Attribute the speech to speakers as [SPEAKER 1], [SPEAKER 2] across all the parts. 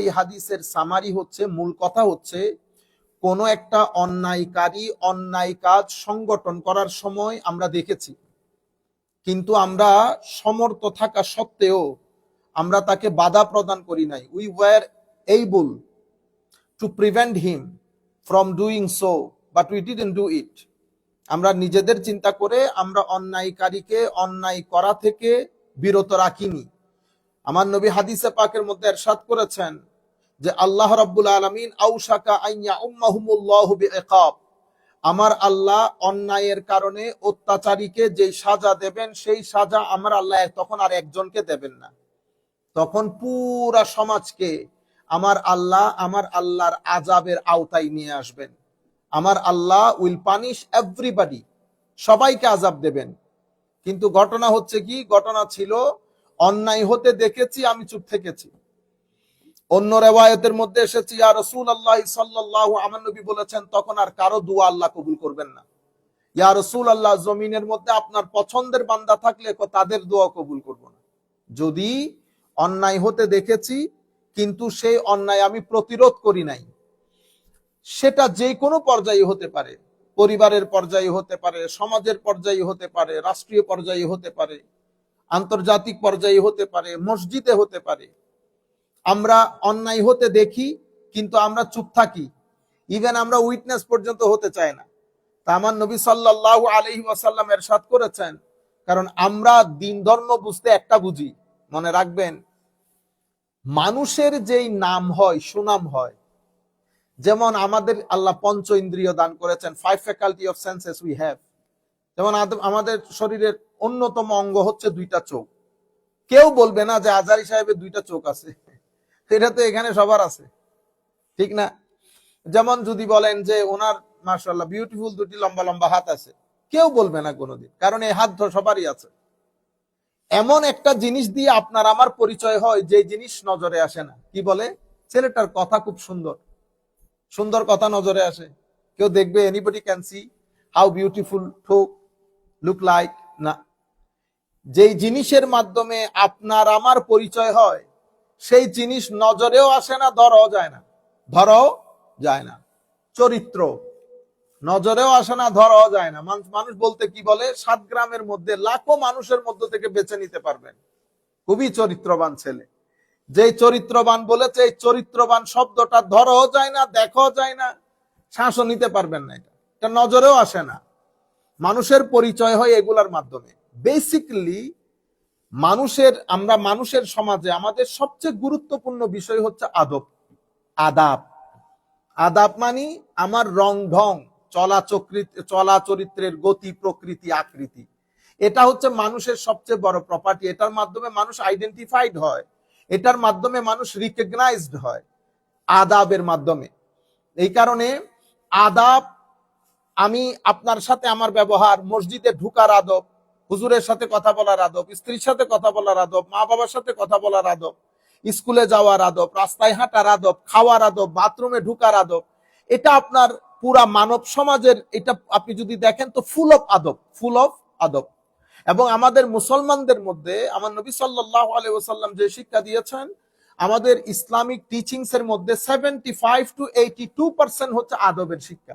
[SPEAKER 1] এই হাদিসের সামারি হচ্ছে, মূল কথা হচ্ছে, কোন একটা অন্যায়কারী অন্যায় কাজ সংগঠন করার সময় আমরা দেখেছি। কিন্তু আমরা সমর্থ থাকা সত্ত্বেও আমরা তাকে বাধা প্রদান করি নাই। We were able to prevent him from doing so but we didn't do it আমরা নিজেদের চিন্তা করে আমরা অন্যায়কারীকে অন্যায় করা থেকে বিরত রাখিনি। আমার নবী হাদিসে পাকের মধ্যে এরশাদ করেছেন যে আল্লাহ রাব্বুল আলামিন আউশাকা আইয়া উম্মাহুমুল্লাহু বিইকাব। আমার আল্লাহ অন্যায়ের কারণে অত্যাচারীকে যেই সাজা দেবেন, সেই সাজা আমার আল্লাহ তখন আর একজনকে দেবেন না। তখন পুরা সমাজকে আমার আল্লাহ আমার আল্লাহর আজাবের আওতায় নিয়ে আসবেন। আমার আল্লাহ উইল পানিশ এভরিবাডি, সবাইকে আজাব দেবেন। কিন্তু ঘটনা হচ্ছে কি? ঘটনা ছিল অন্যায় হতে দেখেছি, আমি চুপ থেকেছি। অন্য রেওয়ায়তের মধ্যে এসেছি, ইয়া রসুল আল্লাহ সাল্লাহ আমার নবী বলেছেন, তখন আর কারও দোয়া আল্লাহ কবুল করবেন না। ইয়া রসুল আল্লাহ জমিনের মধ্যে আপনার পছন্দের বান্দা থাকলে তাদের দোয়া কবুল করব না। যদি অন্যায় হতে দেখেছি, কিন্তু সেই অন্যায় আমি প্রতিরোধ করি নাই, সেটা যে কোনো পর্যায়ে হতে পারে। পরিবারের পর্যায়ে হতে পারে, সমাজের পর্যায়ে হতে পারে, রাষ্ট্রীয় পর্যায়ে হতে পারে। আন্তর্জাতিক পর্যায়ে হতে পারে, মসজিদে হতে পারে। আমরা অন্যায় হতে দেখি, কিন্তু আমরা চুপ থাকি। ইভেন আমরা উইটনেস পর্যন্ত হতে চাই না। তা আমার নবী সাল্লাহ আলহি ওয়াসাল্লাম এরশাদ করেছেন, কারণ আমরা দিন ধর্ম বুঝতে একটা বুঝি। মনে রাখবেন, মানুষের যেই নাম হয়, সুনাম হয়, যেমন আমাদের আল্লাহ পঞ্চ ইন্দ্রিয় দান করেছেন five faculty of senses we have যেমন আমাদের শরীরের অন্যতম অঙ্গ হচ্ছে দুইটা চোখ। কেউ বলবে না যে আজারি সাহেবের দুইটা চোখ আছে। এটা তো এখানে সবার আছে। ঠিক না? যেমন যদি বলেন যে ওনার মার্শাল্লাহ বিউটিফুল দুটি লম্বা লম্বা হাত আছে। কেউ বলবে না কোনোদিন, কারণ এই হাত সবারই আছে। এমন একটা জিনিস দিয়ে আপনার আমার পরিচয় হয়, যে জিনিস নজরে আসে না। কি বলে? ছেলেটার কথা খুব সুন্দর। সুন্দর কথা নজরে আসে। কেউ দেখবে anybody can see how beautiful ঠোক look like না। যেই জিনিসের মাধ্যমে আপনার আমার পরিচয় হয়, সেই জিনিস নজরেও আসে না, ধরাও যায় না, ধরাও যায় না। চরিত্র নজরেও আসে না, ধরাও যায় না। মানুষ বলতে কি বলে? সাত গ্রামের মধ্যে লাখো মানুষের মধ্য থেকে বেছে নিতে পারবেন। খুবই চরিত্রবান ছেলে। যে চরিত্রবান বলেছে, এই চরিত্রবান শব্দটা ধরাও যায় না, দেখাও যায় না, শ্বাসও নিতে পারবেন না এটা। এটা নজরেও আসে না। মানুষের পরিচয় হয় এগুলার মাধ্যমে। বেসিকলি মানুষের, আমরা মানুষের সমাজে আমাদের সবচেয়ে গুরুত্বপূর্ণ বিষয় হচ্ছে আদব। আদাব। আদাব মানি আমার রং ঢং চলা চরিত্রের গতি, প্রকৃতি, আকৃতি। এটা হচ্ছে মানুষের সবচেয়ে বড় প্রপার্টি এটার মাধ্যমে মানুষ আইডেন্টিফাইড হয়। এটার মাধ্যমে মানুষ রিকগনাইজড হয় আদাবের মাধ্যমে। এই কারণে আদাব আমি আপনার সাথে আমার ব্যবহার, মসজিদে ঢুকার আদব, হুজুরের সাথে কথা বলার আদব, স্ত্রীর সাথে কথা বলার আদব, মা বাবার সাথে কথা বলার আদব, স্কুলে যাওয়ার আদব, রাস্তায় হাঁটার আদব, খাওয়ার আদব, বাথরুমে ঢুকার আদব, এটা আপনার পুরা মানব সমাজের, এটা আপনি যদি দেখেন তো ফুল অফ আদব ফুল অফ আদব। এবং আমাদের মুসলমানদের মধ্যে, আমার নবী সাল্লাহ যে শিক্ষা দিয়েছেন, আমাদের ইসলামিক টিচিংস এর মধ্যে seventy five to eighty two percent হচ্ছে আদবের শিক্ষা।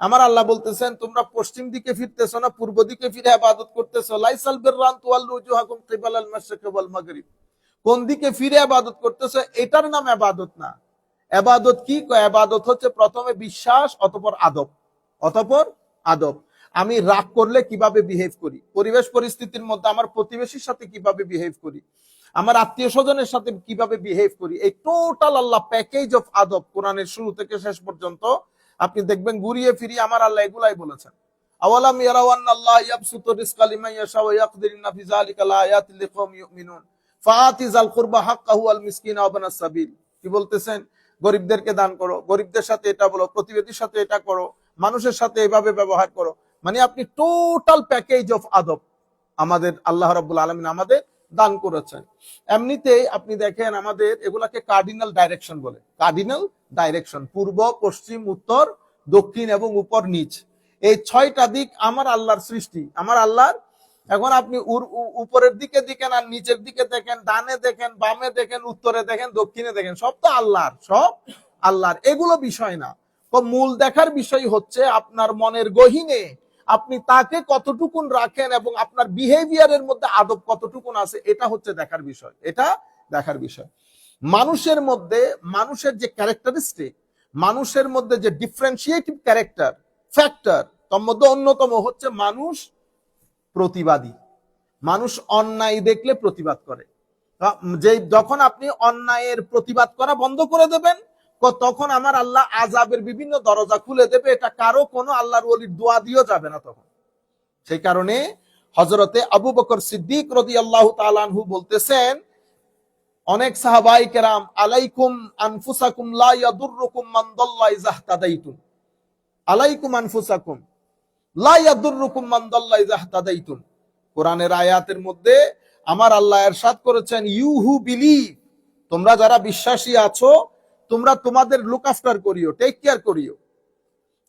[SPEAKER 1] আমার আল্লাহ বলতেছেন, তোমরা পশ্চিম দিকে ফিরতেছো না, পূর্ব দিকে ফিরে ইবাদত করতেছো। লাইসাল বিররান তুওয়াল্লু উজুহাকুম কিবাল আল মাশরিক ওয়াল মাগরিব। কোন দিকে ফিরে আবাদত করতেছে, এটার নাম আবাদত না। আবাদত কি? আবাদত হচ্ছে প্রথমে বিশ্বাস, অতপর আদব। অতপর আদব। আমি রাগ করলে কীভাবে বিহেভ করি? পরিবেশ পরিস্থিতির মধ্যে আমার প্রতিবেশীর সাথে কীভাবে বিহেভ করি? আমার আত্মীয় স্বজনের সাথে কীভাবে বিহেভ করি? এই টোটাল আল্লাহ প্যাকেজ অফ আদব, কোরআনের শুরু থেকে শেষ পর্যন্ত আপনি দেখবেন ঘুরিয়ে ফিরিয়ে আমার আল্লাহ এগুলাই বলেছেন। কি বলতেছেন? গরিবদেরকে দান করো, গরিবদের সাথে এটা বলো, প্রতিবেশীর সাথে এটা করো, মানুষের সাথে এভাবে ব্যবহার করো। মানে আপনি টোটাল প্যাকেজ অফ আদব। আমাদের আল্লাহ রাব্বুল আলমিন আমাদের দান করেছেন। এমনিতেই আপনি দেখেন আমাদের এগুলাকে কার্ডিনাল ডাইরেকশন বলে। কার্ডিনাল ডাইরেকশন পূর্ব, পশ্চিম, উত্তর, দক্ষিণ এবং উপর, নিচ। এই ছয়টা দিক আমার আল্লাহর সৃষ্টি। আমার আল্লাহর, এখন আপনি উপরের দিকে দেখেন আর নিচের দিকে দেখেন, ডানে দেখেন, বামে দেখেন, উত্তরে দেখেন, দক্ষিণে দেখেন, সব তো আল্লাহর, সব আল্লাহর। এগুলো বিষয় না। মূল দেখার বিষয় হচ্ছে আপনার মনের গহীনে আপনি তাকে কতটুকুন রাখেন এবং আপনার বিহেভিয়ারের মধ্যে আদব কতটুকুন আছে, এটা হচ্ছে দেখার বিষয়। এটা দেখার বিষয়। মানুষের মধ্যে, মানুষের যে ক্যারেক্টারিস্টিক মানুষের মধ্যে যে ডিফারেন্সিয়েটিভ ক্যারেক্টার ফ্যাক্টর তার মধ্যে অন্যতম হচ্ছে মানুষ প্রতিবাদী। মানুষ অন্যায় দেখলে প্রতিবাদ করে। যে যখন আপনি অন্যায়ের প্রতিবাদ করা বন্ধ করে দেবেন তখন আমার আল্লাহ আজাবের বিভিন্ন দরজা খুলে দেবে, এটা কারও কোনো আল্লাহর ওলির দোয়া দিয়েও যাবে না তখন। সেই কারণে হজরতে আবু বকর সিদ্দিক রদি আল্লাহ তালানহু বলতেছেন, অনেক সাহাবাই কেরাম, আলাইকুম আনফুসাকুম লা মান দাল্লা ইযা ইহতাদাইতুম। আলাইকুম আনফুসাকুম লা মান দাল্লা ইযা ইহতাদাইতুম। কোরআনের আয়াতের মধ্যে আমার আল্লাহ এরশাদ করেছেন ইউ হু বিলিভ। তোমরা যারা বিশ্বাসী আছো তোমরা তোমাদের লুক আফটার করিও টেক কেয়ার করিও।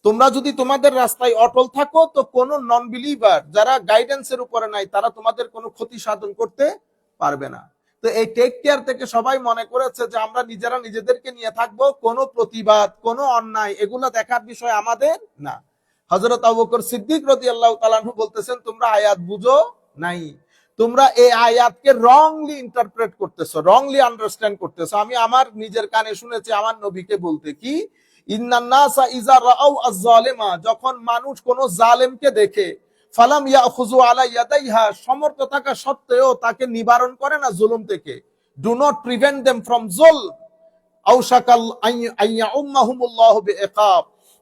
[SPEAKER 1] তোমরা যদি তোমাদের রাস্তায় অটল থাকো, তো কোন নন বিলিভার যারা গাইডেন্সের উপরে নাই, তারা তোমাদের কোনো ক্ষতি সাধন করতে পারবে না। তো এই টেক কেয়ার থেকে সবাই মনে করেছে যে আমরা নিজেরা নিজেদেরকে নিয়ে থাকব, কোনো প্রতিবাদ, কোনো অন্যায়, এগুলো দেখার বিষয় আমাদের না। হজরত আবুকর সিদ্দিক রতি আল্লাহ তালানহু বলতেছেন, তোমরা আয়াত বুঝো নাই। তোমরা এই আয়াতকে রংলি ইন্টারপ্রেট করতেছো রংলি আন্ডারস্ট্যান্ড করতেছো। আমি আমার নিজের কানে শুনেছি, আমার নবীকে বলতে কি যখন মানুষ কোন জালেমকে দেখে, ফালাম সমর্থ থাকা সত্ত্বেও তাকে নিবারণ করে না জুলুম থেকে। Do not prevent them from joule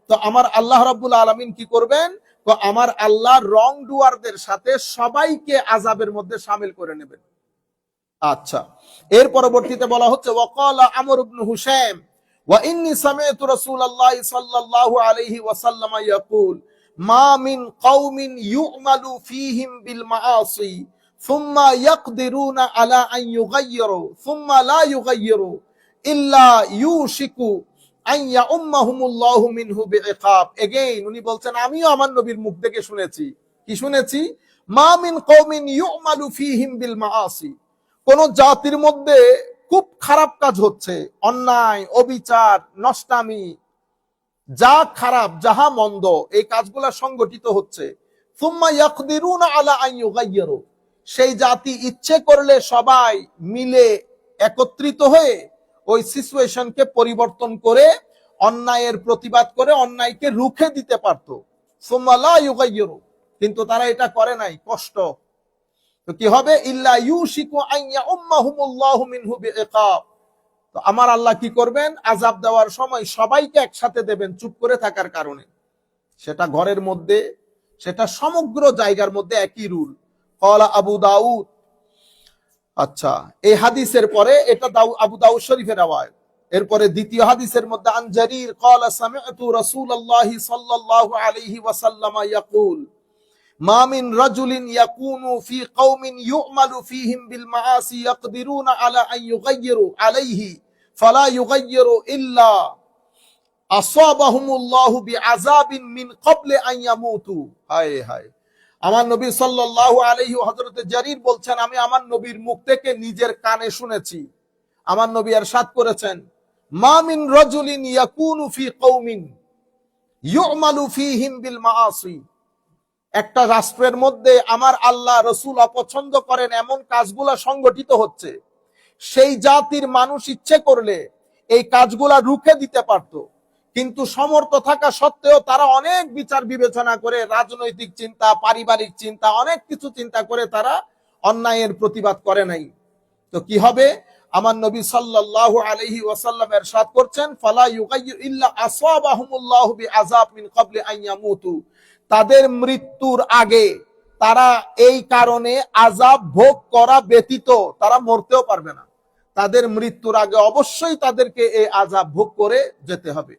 [SPEAKER 1] তো আমার আল্লাহ রাব্বুল আলামিন কি করবেন? তো আমার আল্লাহ রং ডুয়ারদের সাথে সবাইকে আজাবের মধ্যে শামিল করে নেবেন। আচ্ছা এর পরবর্তীতে বলা হচ্ছে, ওয়াকালা আমর হুসাইম, ওয়া ইন্নী সামি'তু রাসূলুল্লাহ সাল্লাল্লাহু আলাইহি ওয়াসাল্লাম ইয়াকুল, মা মিন কওমিন ইউ'মালু ফীহিম বিল মাআসি থুম্মা ইয়াকদিরুনা আলা আন ইউগাইয়িরু থুম্মা লা ইউগাইয়িরু ইল্লা ইউশিকু উনি বলছেন, আমিও আমার নবীর মুখ থেকে শুনেছি। কি শুনেছি? মা মিন কওমিন কোন জাতির মধ্যে খুব খারাপ কাজ হচ্ছে। অন্যায়, অবিচার, নষ্টামি, যা খারাপ, যাহা মন্দ, এই কাজগুলা সংগঠিত হচ্ছে। সুম্মা ইয়াকদিরুনা আলা আন ইউগাইয়িরু। সেই জাতি ইচ্ছে করলে সবাই মিলে একত্রিত হয়ে ওই সিচুয়েশনকে পরিবর্তন করে, অন্যায়ের প্রতিবাদ করে, অন্যায়কে রুখে দিতে পারতো। কিন্তু তারা এটা করে নাই, কষ্ট। তো কি হবে? ইল্লা আইয়া তো আমার আল্লাহ কি করবেন? আজাব দেওয়ার সময় সবাইকে একসাথে দেবেন চুপ করে থাকার কারণে। সেটা ঘরের মধ্যে, সেটা সমগ্র জায়গার মধ্যে একই রুল। কলা আবু দাউদ আচ্ছা এই হাদিসের পরে এটা দাউ আবু দাউদ শরীফের আওয়াজ এরপরে দ্বিতীয় হাদিসের মধ্যে আন জারির قال سمعت رسول الله صلى الله عليه وسلم يقول ما من رجل يكون في قوم يؤمل فيهم بالمعاصي يقدرون على أن يغيروا عليه فلا يغيروا إلا أصابهم الله بعذاب من قبل أن يموتوا هاي هاي আমার নবী সাল্লাহ আলহি হজরত জারির বলছেন, আমি আমার নবীর মুখ থেকে নিজের কানে শুনেছি। আমার নবী আর সাত করেছেন মামিন রজুলিন ইয়াকুনু কৌমিন একটা রাষ্ট্রের মধ্যে আমার আল্লাহ রসুল অপছন্দ করেন, এমন কাজগুলা সংগঠিত হচ্ছে। সেই জাতির মানুষ ইচ্ছে করলে এই কাজগুলা রুখে দিতে পারতো। কিন্তু সমর্থ থাকা সত্ত্বেও তারা অনেক বিচার বিবেচনা করে, রাজনৈতিক চিন্তা, পারিবারিক চিন্তা, অনেক কিছু চিন্তা করে তারা অন্যায়ের প্রতিবাদ করে নাই। তো কি হবে? আমার নবী সাল্লাল্লাহু আলাইহি ওয়াসাল্লাম এরশাদ করছেন তাদের মৃত্যুর আগে তারা এই কারণে আজাব ভোগ করা ব্যতীত তারা মরতেও পারবে না। তাদের মৃত্যুর আগে অবশ্যই তাদেরকে এই আজাব ভোগ করে যেতে হবে।